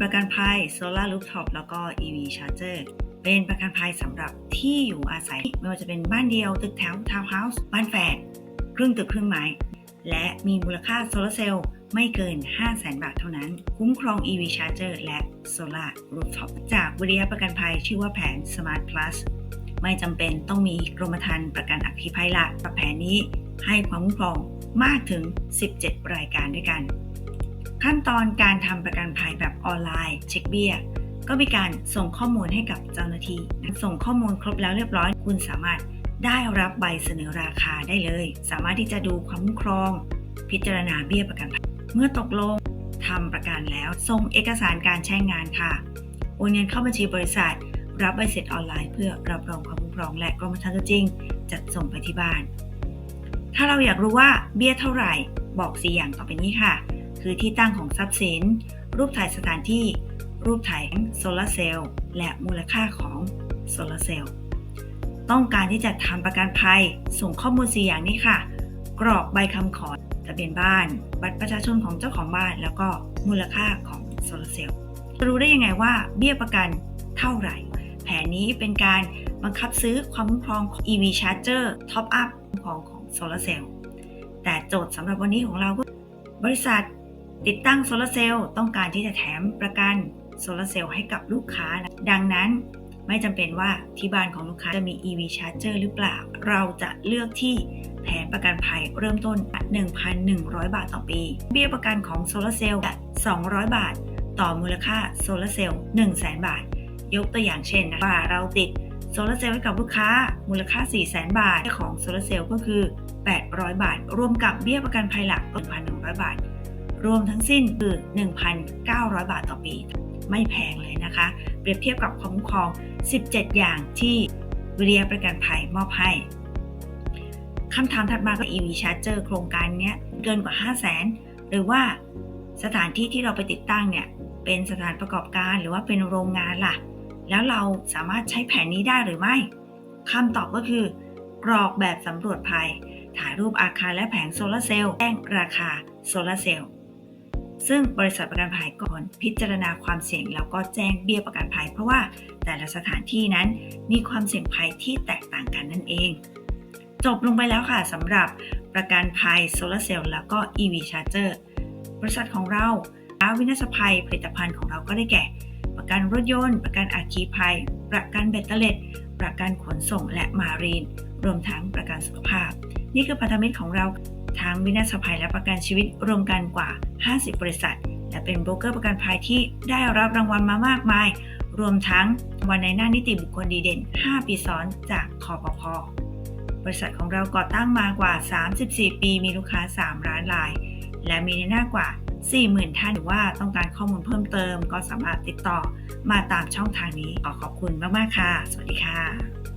ประกันภัย Solar Rooftop แล้วก็ EV Charger เป็นประกันภัยสำหรับที่อยู่อาศัย ไม่ว่าจะเป็นบ้านเดียว ตึกแถวทาวน์เฮาส์บ้านแฝดครึ่งตึกครึ่งไม้ และมีมูลค่าโซลาร์เซลล์ไม่เกิน 500,000 บาทเท่านั้น คุ้มครอง EV Charger และ Solar Rooftop จากวิริยะประกันภัยชื่อว่าแผน Smart Plus ไม่จำเป็นต้องมีกรมธรรม์ประกันอัคคีภัยหลักแผนนี้ให้ความคุ้มครองมากถึง 17 รายการด้วยกัน ขั้นตอนการทำประกันภัยแบบออนไลน์ เช็คเบี้ย ก็มีการส่งข้อมูลให้กับเจ้าหน้าที่ ส่งข้อมูลครบแล้วเรียบร้อย คุณสามารถได้รับใบเสนอราคาได้เลย สามารถที่จะดูความคุ้มครอง พิจารณาเบี้ยประกันภัย เมื่อตกลงทำประกันแล้ว ส่งเอกสารการใช้งานค่ะ โอนเงินเข้าบัญชีบริษัท รับใบเสร็จออนไลน์เพื่อรับรองความคุ้มครองและกรมธรรม์จริง จัดส่งไปที่บ้าน ถ้าเราอยากรู้ว่าเบี้ยเท่าไหร่ บอกสี่อย่างต่อไปนี้ค่ะ คือที่ตั้งของทรัพย์สิน รูปถ่ายสถานที่ รูปถ่ายโซลาร์เซลล์และมูลค่าของโซลาร์เซลล์ต้องการที่จะทำประกันภัย ส่งข้อมูล4อย่างนี้ค่ะ กรอกใบคำขอทะเบียนบ้าน บัตรประชาชนของเจ้าของบ้าน แล้วก็มูลค่าของโซลาร์เซลล์จะรู้ได้ยังไงว่าเบี้ยประกันเท่าไหร่ แผนนี้เป็นการบังคับซื้อความคุ้มครองของ EV Charger Top Up ของของโซลาร์เซลล์แต่โจทย์สำหรับวันนี้ของเราก็บริษัท ติดตั้งโซลาร์เซลล์ต้องการที่จะแถมประกันโซลาร์เซลล์ให้กับลูกค้านะดังนั้นไม่จำเป็นว่าที่บ้านของลูกค้าจะมี EV Charger หรือเปล่า เราจะเลือกที่แผนประกันภัยเริ่มต้น 1,100 บาทต่อปี เบี้ยประกันของโซลาร์เซลล์200 บาท ต่อมูลค่าโซลาร์เซลล์100,000 บาท ยกตัวอย่างเช่นนะว่าเราติดโซลาร์เซลล์ให้กับลูกค้ามูลค่า 400,000 บาทของโซลาร์เซลล์ก็คือ 800 บาท รวมกับเบี้ยประกันภัยหลักก็1,100 บาท รวมทั้งสิ้นคือ 1,900 บาทต่อปี ไม่แพงเลยนะคะ เปรียบเทียบกับความคุ้มครอง 17 อย่างที่วิริยะประกันภัยมอบให้คำถามถัดมาก็ EV Charger โครงการนี้เกินกว่า 5 0 0 0 0 0 หรือว่าสถานที่ที่เราไปติดตั้งเนี่ย เป็นสถานประกอบการหรือว่าเป็นโรงงานล่ะ แล้วเราสามารถใช้แผนนี้ได้หรือไม่คำตอบก็คือกรอกแบบสำรวจภัย ถ่ายรูปอาคารและแผงโซลาร์เซลล์แจ้งราคาโซลาร์เซลล์ ซึ่งบริษัทประกันภัยก่อนพิจารณาความเสี่ยงแล้วก็แจ้งเบี้ยประกันภัย เพราะว่าแต่ละสถานที่นั้นมีความเสี่ยงภัยที่แตกต่างกันนั่นเอง จบลงไปแล้วค่ะสำหรับประกันภัยโซลาร์เซลล์แล้วก็ EV Charger บริษัทของเราและวินาศภัยผลิตภัณฑ์ของเราก็ได้แก่ ประกันรถยนต์ ประกันอัคคีภัย ประกันแบตเตอรี่ประกันขนส่งและมารีน รวมทั้งประกันสุขภาพ นี่คือพันธมิตรของเรา ทั้งวินาศภัยและประกันชีวิตรวมกันกว่า 50 บริษัท และเป็นโบรกเกอร์ประกันภัยที่ได้รับรางวัลมามากมาย รวมทั้งวันในหน้านิติบุคคลดีเด่น 5 ปีซ้อนจากคอปพบริษัทของเราก่อตั้งมากว่า 34 ปี มีลูกค้า 3 ล้านราย และมีในหน้ากว่า 40,000 ท่านหรือว่าต้องการข้อมูลเพิ่มเติม ก็สามารถติดต่อมาตามช่องทางนี้ ขอขอบคุณมาก ๆ ค่ะ สวัสดีค่ะ